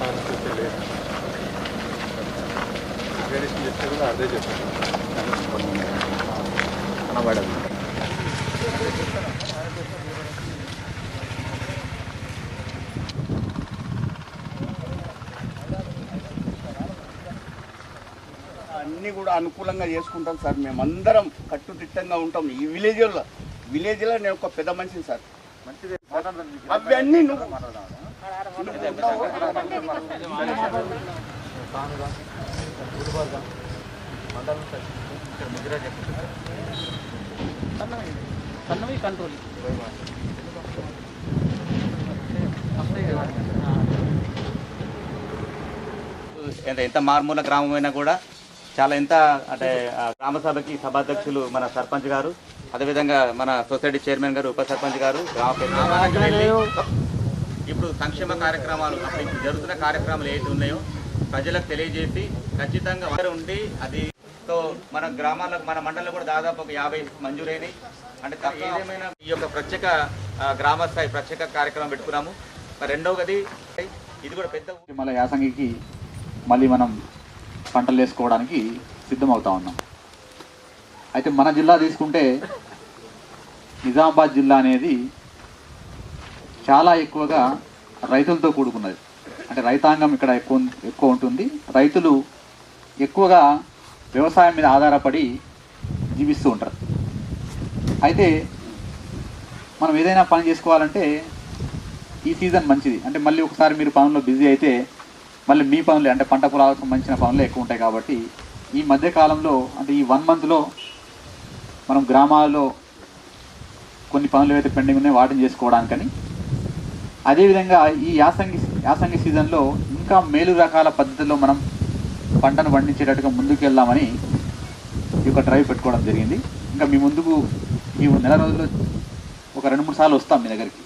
పరిస్థితి లేదు గణేష్ చెప్తే కూడా అదే కనబడదు అన్నీ కూడా అనుకూలంగా చేసుకుంటాం సార్. మేమందరం కట్టుదిట్టంగా ఉంటాం. ఈ విలేజ్లో విలేజ్లో నేను ఒక పెద్ద మనిషిని సార్. అవన్నీ నువ్వు సన్నవి కంట్రోల్ ఎంత ఎంత మారుమూల గ్రామమైనా కూడా చాలా ఎంత అంటే గ్రామ సభకి సభాధ్యక్షులు మన సర్పంచ్ గారు అదేవిధంగా మన సొసైటీ చైర్మన్ గారు ఉప సర్పంచ్ గారు గ్రామ ఇప్పుడు సంక్షేమ కార్యక్రమాలు ఇప్పుడు జరుగుతున్న కార్యక్రమాలు ఏవి ఉన్నాయో ప్రజలకు తెలియజేసి ఖచ్చితంగా వారు ఉండి అది తో మన గ్రామాలకు మన మండలంలో కూడా దాదాపు ఒక యాభై మంజూరైనవి అంటే ఏదేమైనా ఈ యొక్క ప్రత్యేక గ్రామ స్థాయి ప్రత్యేక కార్యక్రమం పెట్టుకున్నాము. మరి రెండవది ఇది కూడా పెద్ద మళ్ళీ యాసంగికి మళ్ళీ మనం పంటలు వేసుకోవడానికి సిద్ధమవుతా ఉన్నాం. అయితే మన జిల్లా తీసుకుంటే నిజామాబాద్ జిల్లా అనేది చాలా ఎక్కువగా రైతులతో కూడుకున్నది. అంటే రైతాంగం ఇక్కడ ఎక్కువ ఎక్కువ ఉంటుంది. రైతులు ఎక్కువగా వ్యవసాయం మీద ఆధారపడి జీవిస్తూ ఉంటారు. అయితే మనం ఏదైనా పని చేసుకోవాలంటే ఈ సీజన్ మంచిది. అంటే మళ్ళీ ఒకసారి మీరు పనుల్లో బిజీ అయితే మళ్ళీ మీ పనులు అంటే పంట పొలాలకు సంబంధించిన పనులు ఎక్కువ ఉంటాయి కాబట్టి ఈ మధ్యకాలంలో అంటే ఈ వన్ మంత్లో మనం గ్రామాల్లో కొన్ని పనులు ఏవైతే పెండింగ్ ఉన్నాయో వాటిని చేసుకోవడానికని అదేవిధంగా ఈ యాసంగి యాసంగి సీజన్లో ఇంకా మేలు రకాల పద్ధతిలో మనం పంటను పండించేటట్టుగా ముందుకు వెళ్దామని ఈ యొక్క డ్రైవ్ పెట్టుకోవడం జరిగింది. ఇంకా మీ ముందుకు ఈ నెల రోజుల్లో ఒక రెండు మూడు సార్లు వస్తాం మీ దగ్గరికి.